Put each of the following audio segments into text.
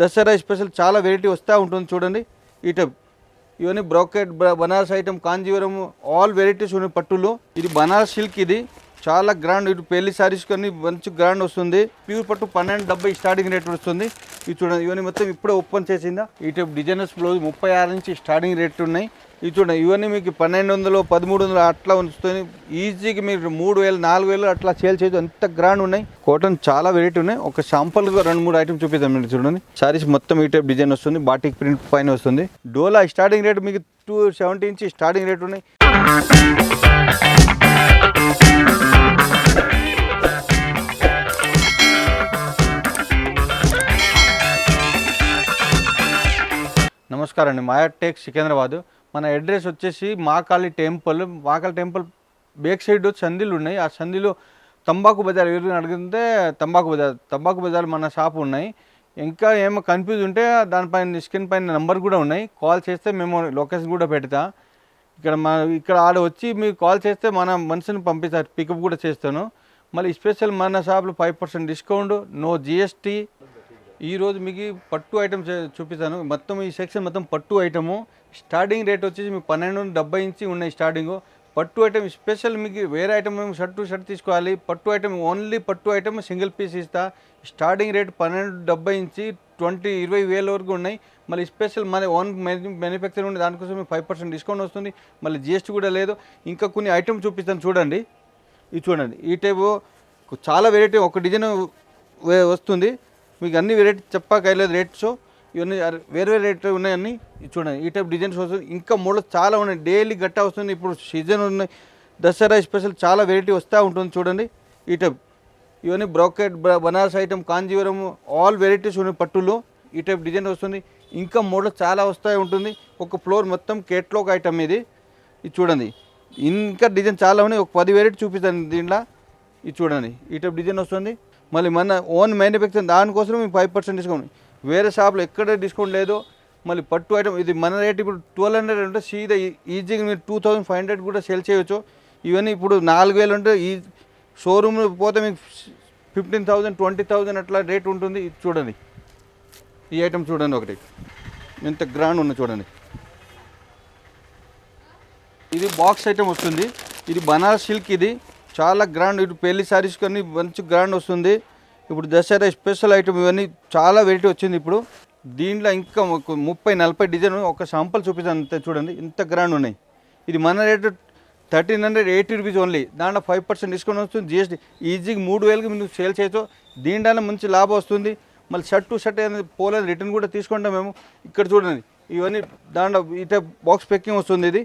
Dasara special చాలా variety వస్తూ ఉంటుంది చూడండి. ఈ టైప్ ఇవన్నీ brocade Banaras item Kanjeevaram all varieties ఉన్నాయి పట్టులో. ఇది బనారస్ సిల్క్ ఇది. చాలా గ్రాండ్ ఇటు పెళ్ళి శారీస్ కానీ మంచి గ్రాండ్ వస్తుంది. ప్యూర్ పట్టు పన్నెండు డెబ్బై స్టార్టింగ్ రేట్ వస్తుంది. ఇది చూడండి ఇవన్నీ మొత్తం ఇప్పుడే ఓపెన్ చేసిందా? ఈ టైప్ డిజైనర్స్ బ్లౌజ్ ముప్పై ఆరు నుంచి స్టార్టింగ్ రేట్ ఉన్నాయి. ఇది చూడండి ఇవన్నీ మీకు పన్నెండు వందలు పదమూడు వందలు అట్లా ఉంచుతుంది ఈజీగా మీరు మూడు వేలు నాలుగు వేలు అట్లా సేల్ చేయదు అంత గ్రాండ్ ఉన్నాయి. కాటన్ చాలా వెరైటీ ఉన్నాయి. ఒక శాంపుల్గా రెండు మూడు ఐటమ్ చూపిద్దాం మీరు చూడండి. సారీస్ మొత్తం ఈ టైప్ డిజైన్ వస్తుంది. బాటిక్ ప్రింట్ పైన వస్తుంది. డోలా స్టార్టింగ్ రేట్ మీకు టూ సెవెంటీ నుంచి స్టార్టింగ్ రేట్ ఉన్నాయి. నమస్కారం అండి మాయా టేక్ సికింద్రాబాద్. మన అడ్రస్ వచ్చేసి Mahakali temple. Mahakali temple back side సందిలు ఉన్నాయి. ఆ సందిలో తంబాకు బజార్ ఎవరిని అడిగితే తంబాకు బజార్ తంబాకు బజార్ మన షాప్ ఉన్నాయి. ఇంకా ఏమో కన్ఫ్యూజ్ ఉంటే దానిపైన స్క్రీన్ పైన నెంబర్ కూడా ఉన్నాయి. కాల్ చేస్తే మేము లొకేషన్ కూడా పెడతా. ఇక్కడ మా ఇక్కడ ఆడ వచ్చి మీకు కాల్ చేస్తే మన మనిషిని పంపిస్తారు. పికప్ కూడా చేస్తాను. మళ్ళీ స్పెషల్ మన షాప్లో five percent discount no GST ఈరోజు మీకు పట్టు ఐటమ్ చూపిస్తాను. మొత్తం ఈ సెక్షన్ మొత్తం పట్టు ఐటము స్టార్టింగ్ రేట్ వచ్చేసి మీకు పన్నెండు డెబ్బై ఇంచి ఉన్నాయి స్టార్టింగ్ పట్టు ఐటమ్ స్పెషల్ మీకు వేరే ఐటమ్ మేము షర్ట్ టు షర్ట్ తీసుకోవాలి. పట్టు ఐటమ్ ఓన్లీ పట్టు ఐటమ్ సింగిల్ పీస్ ఇస్తా. స్టార్టింగ్ రేట్ పన్నెండు డెబ్బై ఇంచి ట్వంటీ ఇరవై వేల వరకు ఉన్నాయి. మళ్ళీ స్పెషల్ మన ఓన్ మ్యానుఫ్యాక్చర్ ఉంది. దానికోసం మీకు ఫైవ్ పర్సెంట్ డిస్కౌంట్ వస్తుంది. మళ్ళీ జిఎస్టీ కూడా లేదు. ఇంకా కొన్ని ఐటమ్ చూపిస్తాను చూడండి. ఇది చూడండి. ఈ టైపు చాలా వెరైటీ ఒక డిజైన్ వస్తుంది. మీకు అన్ని వెరైటీ చెప్పకలేదు రేట్స్ ఇవన్నీ వేరే వేరే రేట్ ఉన్నాయన్నీ చూడండి. ఈ టైప్ డిజైన్స్ వస్తుంది ఇంకా మోడల్ చాలా ఉన్నాయి. డైలీ గట్టా వస్తుంది. ఇప్పుడు సీజన్ ఉన్నాయి. దసరా స్పెషల్ చాలా వెరైటీ వస్తూ ఉంటుంది చూడండి. ఈ టైప్ ఇవన్నీ brocade Banaras item Kanjeevaram all varieties ఉన్నాయి పట్టులో ఈ టైప్ డిజైన్ వస్తుంది. ఇంకా మోడల్ చాలా వస్తూ ఉంటుంది. ఒక ఫ్లోర్ మొత్తం కేట్లాగ్ ఐటమ్ ఇది. ఇది చూడండి. ఇంకా డిజైన్ చాలా ఉన్నాయి. ఒక పది వెరైటీ చూపిస్తాను దీంట్లో. ఇది చూడండి. ఈ టైప్ డిజైన్ వస్తుంది. మళ్ళీ మన ఓన్ మ్యానుఫ్యాక్చరింగ్ దానికోసం మేము ఫైవ్ పర్సెంట్ డిస్కౌంట్ వేరే షాప్లో ఎక్కడ డిస్కౌంట్ లేదు మళ్ళీ పట్టు ఐటమ్ ఇది మన రేట్ ఇప్పుడు ట్వెల్వ్ హండ్రెడ్ ఉంటే సీదా ఈజీగా మీరు టూ థౌసండ్ ఫైవ్ హండ్రెడ్ కూడా సేల్ చేయొచ్చు. ఇవన్నీ ఇప్పుడు నాలుగు వేలు ఉంటే ఈ షోరూమ్ పోతే మీకు ఫిఫ్టీన్ థౌసండ్ ట్వంటీ థౌసండ్ అట్లా రేట్ ఉంటుంది. ఇది చూడండి. ఈ ఐటమ్ చూడండి ఒకటి. ఎంత గ్రాండ్ ఉన్న చూడండి. ఇది బాక్స్ ఐటమ్ వస్తుంది. ఇది బనారస్ సిల్క్ ఇది. చాలా గ్రాండ్ ఇటు పెళ్ళి సారీస్ కానీ మంచి గ్రాండ్ వస్తుంది. ఇప్పుడు దసరా స్పెషల్ ఐటమ్ ఇవన్నీ చాలా వెరైటీ వచ్చింది ఇప్పుడు. దీంట్లో ఇంకా ఒక ముప్పై నలభై డిజైన్ ఒక శాంపుల్ చూపిస్తాను చూడండి. ఇంత గ్రాండ్ ఉన్నాయి. ఇది మన rate thirteen hundred eighty rupees only దాంట్లో ఫైవ్ పర్సెంట్ డిస్కౌంట్ వస్తుంది. జిఎస్టీ ఈజీగా మూడు వేలకి మీరు సేల్ చేయొచ్చు. దీంట్లో మంచి లాభం వస్తుంది. మళ్ళీ షర్ట్ టు షర్ట్ అనేది పోలేదు. రిటర్న్ కూడా తీసుకుంటాం మేము. ఇక్కడ చూడండి. ఇవన్నీ దాంట్లో ఈ టైప్ బాక్స్ ప్యాకింగ్ వస్తుంది ఇది.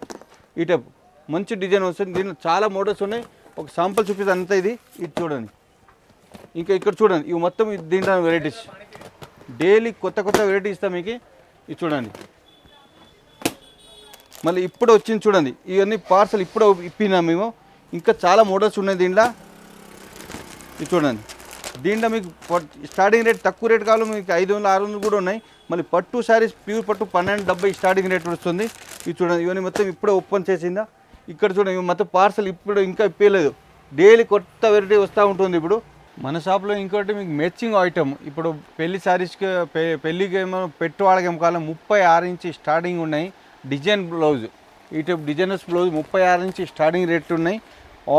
ఈ టైప్ మంచి డిజైన్ వస్తుంది. దీంట్లో చాలా మోడల్స్ ఉన్నాయి. ఒక శాంపుల్ చూపిస్తే అంతా ఇది. ఇది చూడండి. ఇంకా ఇక్కడ చూడండి. ఇవి మొత్తం దీంట్లో వెరైటీస్ డైలీ కొత్త కొత్త వెరైటీ ఇస్తాం మీకు. ఇది చూడండి. మళ్ళీ ఇప్పుడు వచ్చింది చూడండి. ఇవన్నీ పార్సల్ ఇప్పుడు ఇప్పినాం మేము. ఇంకా చాలా మోడల్స్ ఉన్నాయి దీంట్లో. ఇది చూడండి. దీంట్లో మీకు స్టార్టింగ్ రేట్ తక్కువ రేట్ కావాలి. మీకు ఐదు వందలు ఆరు వందలు కూడా ఉన్నాయి. మళ్ళీ పట్టు శారీస్ ప్యూర్ పట్టు పన్నెండు డెబ్బై స్టార్టింగ్ రేట్ వస్తుంది. ఇది చూడండి. ఇవన్నీ మొత్తం ఇప్పుడే ఓపెన్ చేసిందా? ఇక్కడ చూడండి మొత్తం పార్సల్ ఇప్పుడు ఇంకా ఇప్పలేదు డైలీ కొత్త వెరైటీ వస్తూ ఉంటుంది ఇప్పుడు. మన షాప్లో ఇంకోటి మీకు మ్యాచింగ్ ఐటమ్ ఇప్పుడు పెళ్ళి శారీస్కి పె పెళ్ళికి ఏమో పెట్టు ఏమో కాలం ముప్పై ఆరు ఇంచి స్టార్టింగ్ ఉన్నాయి. డిజైన్ బ్లౌజ్ ఈ టైప్ డిజైనర్స్ బ్లౌజ్ ముప్పై ఆరు నుంచి స్టార్టింగ్ రేట్ ఉన్నాయి.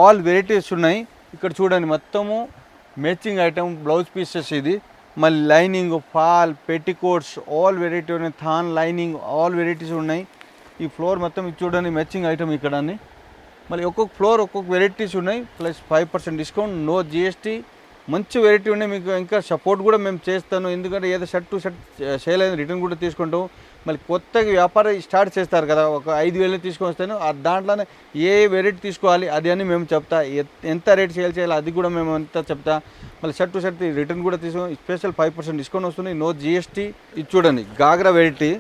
ఆల్ వెరైటీస్ ఉన్నాయి. ఇక్కడ చూడండి మొత్తము మ్యాచింగ్ ఐటమ్ బ్లౌజ్ పీసెస్ ఇది. మళ్ళీ lining fall petticoats all variety ఉన్నాయి. థాన్ లైనింగ్ ఆల్ వెరైటీస్ ఉన్నాయి. ఈ ఫ్లోర్ మొత్తం ఇది చూడండి మ్యాచింగ్ ఐటమ్ ఇక్కడ అన్ని. మళ్ళీ ఒక్కొక్క ఫ్లోర్ ఒక్కొక్క వెరైటీస్ ఉన్నాయి. Plus five percent discount no GST మంచి వెరైటీ ఉన్నాయి. మీకు ఇంకా సపోర్ట్ కూడా మేము చేస్తాను. ఎందుకంటే ఏదో షర్ట్ టు షర్ట్ సేల్ అయింది రిటర్న్ కూడా తీసుకుంటాం. మళ్ళీ కొత్తగా వ్యాపారం స్టార్ట్ చేస్తారు కదా ఒక ఐదు వేలు తీసుకొని వస్తాను. దాంట్లోనే ఏ వెరైటీ తీసుకోవాలి అది అని మేము చెప్తా. ఎంత రేట్ సేల్ చేయాలి అది కూడా మేము ఎంత చెప్తా. మళ్ళీ షర్ట్ టు షర్ట్ రిటర్న్ కూడా తీసుకో స్పెషల్ ఫైవ్ పర్సెంట్ డిస్కౌంట్ వస్తుంది. నో జిఎస్టీ ఇది చూడండి గాగ్రా వెరైటీ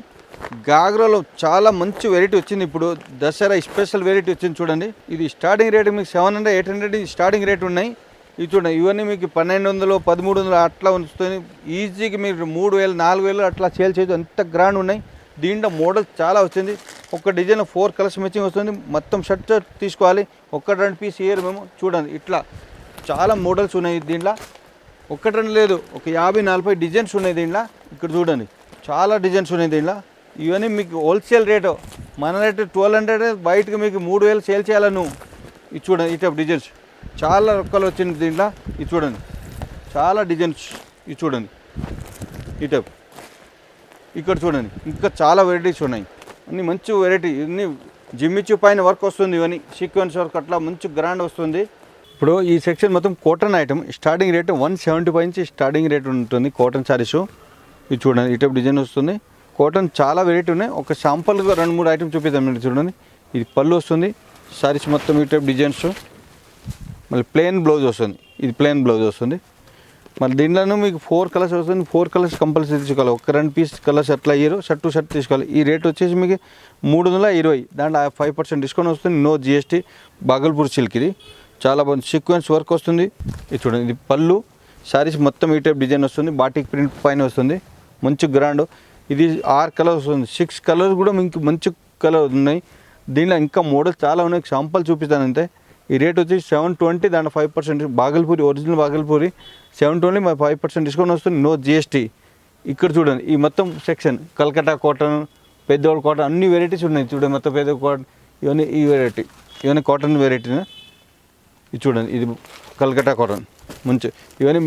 గాగ్రాలో చాలా మంచి వెరైటీ వచ్చింది. ఇప్పుడు దసరా స్పెషల్ వెరైటీ వచ్చింది చూడండి. ఇది స్టార్టింగ్ రేట్ మీకు seven hundred eight hundred starting rate ఉన్నాయి. ఇది చూడండి ఇవన్నీ మీకు పన్నెండు వందలు పదమూడు వందలు అట్లా ఉంచుతుంది ఈజీగా మీరు మూడు వేలు నాలుగు వేలు అట్లా సేల్ చేయదు అంత గ్రాండ్ ఉన్నాయి. దీంట్లో మోడల్స్ చాలా వచ్చింది. ఒక డిజైన్ ఫోర్ కలర్స్ మ్యాచింగ్ వస్తుంది. మొత్తం షర్ట్ తీసుకోవాలి. ఒక్క రెండు పీస్ ఇయర్ మేము చూడండి. ఇట్లా చాలా మోడల్స్ ఉన్నాయి దీంట్లో. ఒక్కటి రెండు లేదు. ఒక యాభై నలభై డిజైన్స్ ఉన్నాయి దీంట్లో. ఇక్కడ చూడండి. చాలా డిజైన్స్ ఉన్నాయి దీంట్లో. ఇవన్నీ మీకు హోల్సేల్ రేటు మన రేటు ట్వెల్వ్ హండ్రెడ్ బయటకు మీకు మూడు వేలు సేల్ చేయాలి నువ్వు? ఇది చూడండి ఈ టైప్ డిజైన్స్ చాలా రకాలు వచ్చింది దీంట్లో. ఇది చూడండి. చాలా డిజైన్స్ ఇది చూడండి. ఈ టైప్ ఇక్కడ చూడండి. ఇంకా చాలా వెరైటీస్ ఉన్నాయి. అన్ని మంచి వెరైటీ ఇన్ని జిమ్మిచ్చు పైన వర్క్ వస్తుంది ఇవన్నీ. సీక్వెన్స్ వర్క్ అట్లా మంచి గ్రాండ్ వస్తుంది. ఇప్పుడు ఈ సెక్షన్ మొత్తం cotton item starting rate one seventy five నుంచి స్టార్టింగ్ రేట్ ఉంటుంది కాటన్ సారీస్ ఇది చూడండి. ఈ టైప్ డిజైన్ వస్తుంది. కాటన్ చాలా వెరైటీ ఉన్నాయి. ఒక శాంపుల్గా రెండు మూడు ఐటమ్ చూపిద్దాం మీరు చూడండి. ఇది పళ్ళు వస్తుంది సారీస్ మొత్తం ఈ టైప్ డిజైన్స్ మళ్ళీ ప్లెయిన్ బ్లౌజ్ వస్తుంది. ఇది ప్లెయిన్ బ్లౌజ్ వస్తుంది. మళ్ళీ దీంట్లోనూ మీకు ఫోర్ కలర్స్ వస్తుంది. ఫోర్ కలర్స్ కంపల్సరీ తీసుకోవాలి. ఒక రెండు పీస్ కలర్స్ అట్లా ఇయ్యరు షర్ట్ టు షర్ట్ తీసుకోవాలి. ఈ రేట్ వచ్చేసి మీకు మూడు వందల ఇరవై. దాంట్లో ఫైవ్ పర్సెంట్ డిస్కౌంట్ వస్తుంది. నో జిఎస్టీ బాగల్పూర్ సిల్క్ ఇది. చాలా బాగుంది. సీక్వెన్స్ వర్క్ వస్తుంది. ఇది చూడండి. ఇది పళ్ళు శారీస్ మొత్తం ఈ టైప్ డిజైన్ వస్తుంది. బాటిక్ ప్రింట్ పైన వస్తుంది. మంచి గ్రాండ్ ఇది ఆరు కలర్స్ ఉంది. సిక్స్ కలర్స్ కూడా ఇంక మంచి కలర్ ఉన్నాయి. దీనిలో ఇంకా మోడల్స్ చాలా ఉన్నాయి. శాంపుల్ చూపిస్తానంటే ఈ రేట్ వచ్చి సెవెన్ ట్వంటీ దాంట్లో five percent Bhagalpuri original Bhagalpuri seven twenty మరి ఫైవ్ పర్సెంట్ డిస్కౌంట్ వస్తుంది. నో జిఎస్టీ ఇక్కడ చూడండి ఈ మొత్తం సెక్షన్ కల్కటా కాటన్ పెద్దవాళ్ళ కాటన్ అన్ని వెరైటీస్ ఉన్నాయి. చూడండి మొత్తం పెద్ద కాటన్ ఇవన్నీ ఈ వెరైటీ ఇవన్నీ కాటన్ వెరైటీనా ఇది చూడండి ఇది కల్కటా కాటన్ మంచి. ఇవన్నీ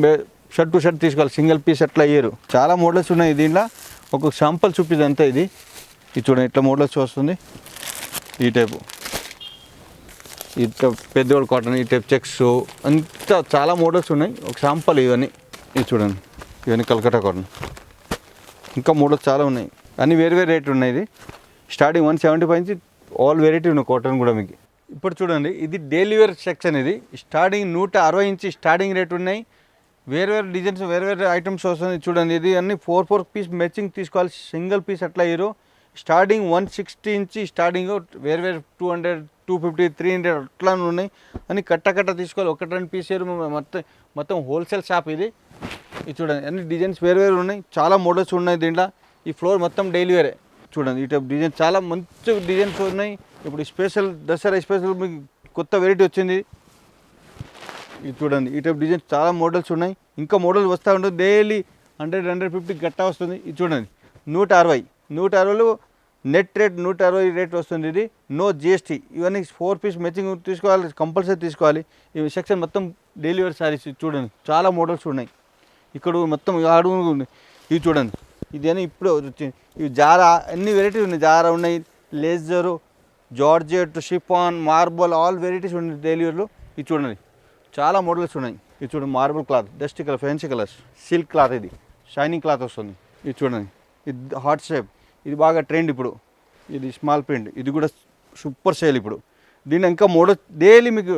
షర్ట్ టు షర్ట్ తీసుకోవాలి. సింగిల్ పీస్ అట్లా అయ్యారు చాలా మోడల్స్ ఉన్నాయి దీంట్లో. ఒక శాంపుల్ చూపిది అంతా ఇది. ఇది చూడండి ఇట్లా మోడల్స్ వస్తుంది. ఈ టైపు. ఈ టైప్ పెద్దవాళ్ళ కాటన్ ఈ టైప్ చెక్స్ అంతా చాలా మోడల్స్ ఉన్నాయి. ఒక శాంపుల్ ఇవన్నీ. ఇది చూడండి ఇవన్నీ కలకటా కాటన్. ఇంకా మోడల్స్ చాలా ఉన్నాయి. అన్ని వేరు వేరు రేట్ ఉన్నాయి ఇది. స్టార్టింగ్ వన్ సెవెంటీ ఫైవ్ నుంచి ఆల్ వెరైటీ ఉన్నాయి కాటన్ కూడా మీకు. ఇప్పుడు చూడండి ఇది డైలీ వేర్ సెక్షన్ ఇది స్టార్టింగ్ నూట అరవై ఇంచి స్టార్టింగ్ రేట్ ఉన్నాయి. వేరు వేరు డిజైన్స్ వేరు వేరు ఐటమ్స్ వస్తుంది చూడండి. ఇది అన్ని ఫోర్ ఫోర్ పీస్ మ్యాచింగ్ తీసుకోవాలి. సింగిల్ పీస్ అట్లా ఇరు స్టార్టింగ్ వన్ సిక్స్టీ ఇంచి స్టార్టింగ్ వేరు వేరు two hundred two fifty three hundred అట్లా ఉన్నాయి. అని కట్ట కట్ట తీసుకోవాలి. ఒకటి రెండు పీస్ ఇరు మొత్తం మొత్తం హోల్సేల్ షాప్ ఇది. ఇది చూడండి. అన్ని డిజైన్స్ వేరు వేరు ఉన్నాయి. చాలా మోడల్స్ ఉన్నాయి దీంట్లో. ఈ ఫ్లోర్ మొత్తం డైలీ వేరే. చూడండి. ఈ టైప్ డిజైన్ చాలా మంచి డిజైన్స్ ఉన్నాయి. ఇప్పుడు స్పెషల్ దసరా స్పెషల్ మీకు కొత్త వెరైటీ వచ్చింది. ఇది చూడండి. ఈ టైప్ డిజైన్ చాలా మోడల్స్ ఉన్నాయి. ఇంకా మోడల్ వస్తూ ఉంటుంది డైలీ హండ్రెడ్ హండ్రెడ్ ఫిఫ్టీ గట్టా వస్తుంది. ఇది చూడండి. నూట అరవై. నూట అరవైలో నెట్ రేట్ నూట అరవై రేట్ వస్తుంది ఇది. నో జిఎస్టీ ఇవన్నీ ఫోర్ పీస్ మ్యాచింగ్ తీసుకోవాలి. కంపల్సరీ తీసుకోవాలి. ఈ సెక్షన్ మొత్తం డెలివరీ సారీస్ చూడండి. చాలా మోడల్స్ ఉన్నాయి. ఇక్కడ మొత్తం అడుగు ఇవి చూడండి ఇది అని ఇప్పుడు వచ్చింది ఇవి జారా అన్ని వెరైటీస్ ఉన్నాయి. జారా ఉన్నాయి. Laser georgette chiffon marble all varieties ఉన్నాయి డెలివరీలో ఇది చూడండి. చాలా మోడల్స్ ఉన్నాయి. ఇది చూడండి marble cloth dust colour fancy colours silk cloth ఇది. షైనింగ్ క్లాత్ వస్తుంది. ఇది చూడండి ఇది హాట్ షేప్ ఇది బాగా ట్రెండ్ ఇప్పుడు. ఇది స్మాల్ ప్రింట్ ఇది కూడా సూపర్ సేల్ ఇప్పుడు. దీని ఇంకా మోడల్ డైలీ మీకు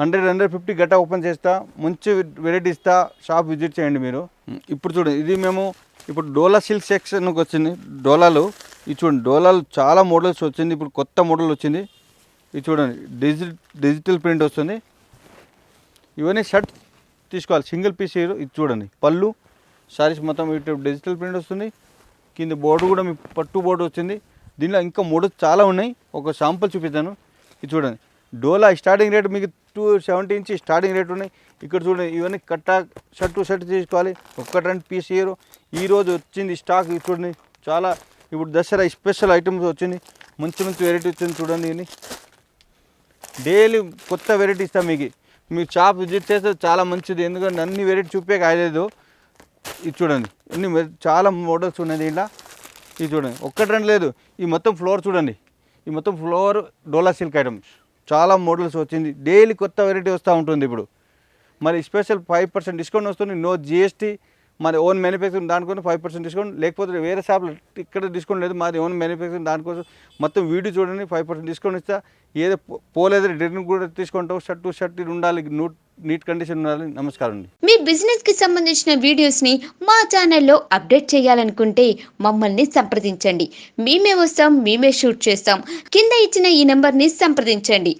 హండ్రెడ్ హండ్రెడ్ ఫిఫ్టీ గట్టా ఓపెన్ చేస్తా మంచి వెరైటీ ఇస్తా షాప్ విజిట్ చేయండి మీరు. ఇప్పుడు చూడండి ఇది మేము ఇప్పుడు డోలా సిల్క్ సెక్షన్కి వచ్చింది. డోలాలు ఇది చూడండి డోలాలు చాలా మోడల్స్ వచ్చింది. ఇప్పుడు కొత్త మోడల్ వచ్చింది. ఇది చూడండి డిజిటల్ డిజిటల్ ప్రింట్ వస్తుంది. ఇవన్నీ షర్ట్ తీసుకోవాలి. సింగిల్ పీస్ ఇది చూడండి. పళ్ళు సారీస్ మొత్తం ఇటు డిజిటల్ ప్రింట్ వస్తుంది. కింద బోర్డు కూడా మీ పట్టు బోర్డు వచ్చింది. దీనిలో ఇంకా మూడు చాలా ఉన్నాయి. ఒక శాంపుల్ చూపిస్తాను. ఇది చూడండి. డోలా స్టార్టింగ్ రేట్ మీకు టూ సెవెంటీ ఇంచి స్టార్టింగ్ రేట్ ఉన్నాయి. ఇక్కడ చూడండి ఇవన్నీ కట్టా షర్ట్ టు షర్ట్ తీసుకోవాలి. ఒక్కటి రెండు పీస్ ఇయర్ ఈరోజు వచ్చింది స్టాక్ ఇది చూడండి చాలా ఇప్పుడు దసరా స్పెషల్ ఐటమ్స్ వచ్చింది. మంచి మంచి వెరైటీ వచ్చింది చూడండి ఇవన్నీ. డైలీ కొత్త వెరైటీ ఇస్తాం మీకు. మీరు షాప్ విజిట్ చేస్తే చాలా మంచిది. ఎందుకంటే అన్ని వెరైటీ చూపే కాయలేదు. ఇది చూడండి. అన్ని చాలా మోడల్స్ ఉన్నాయి దీంట్లో ఇది చూడండి. ఒక్కటి రెండు లేదు. ఈ మొత్తం ఫ్లోర్ చూడండి. ఈ మొత్తం ఫ్లోర్ డోలా సిల్క్ ఐటమ్స్ చాలా మోడల్స్ వచ్చింది. డైలీ కొత్త వెరైటీ వస్తూ ఉంటుంది ఇప్పుడు. మరి స్పెషల్ ఫైవ్ పర్సెంట్ డిస్కౌంట్ వస్తుంది. No GST. మరి ఓన్ మ్యానుఫ్యాక్చరింగ్ దానికోసం ఫైవ్ పర్సెంట్ డిస్కౌంట్ లేకపోతే వేరే షాప్లో ఇక్కడ డిస్కౌంట్ లేదు మాది ఓన్ మ్యానుఫ్యాక్చరింగ్ దానికోసం మొత్తం వీడియో చూడండి ఫైవ్ పర్సెంట్ డిస్కౌంట్ ఇస్తా. ఏదో పోలేదు రిటర్న్ కూడా తీసుకుంటావు షర్ట్ టు షర్ట్ ఉండాలి నూట్ నీట్ కండిషన్ ఉండాలి. నమస్కారం అండి. మీ బిజినెస్కి సంబంధించిన వీడియోస్ని మా ఛానల్లో అప్డేట్ చేయాలనుకుంటే మమ్మల్ని సంప్రదించండి. మేమే వస్తాం మేమే షూట్ చేస్తాం. కింద ఇచ్చిన ఈ నెంబర్ని సంప్రదించండి.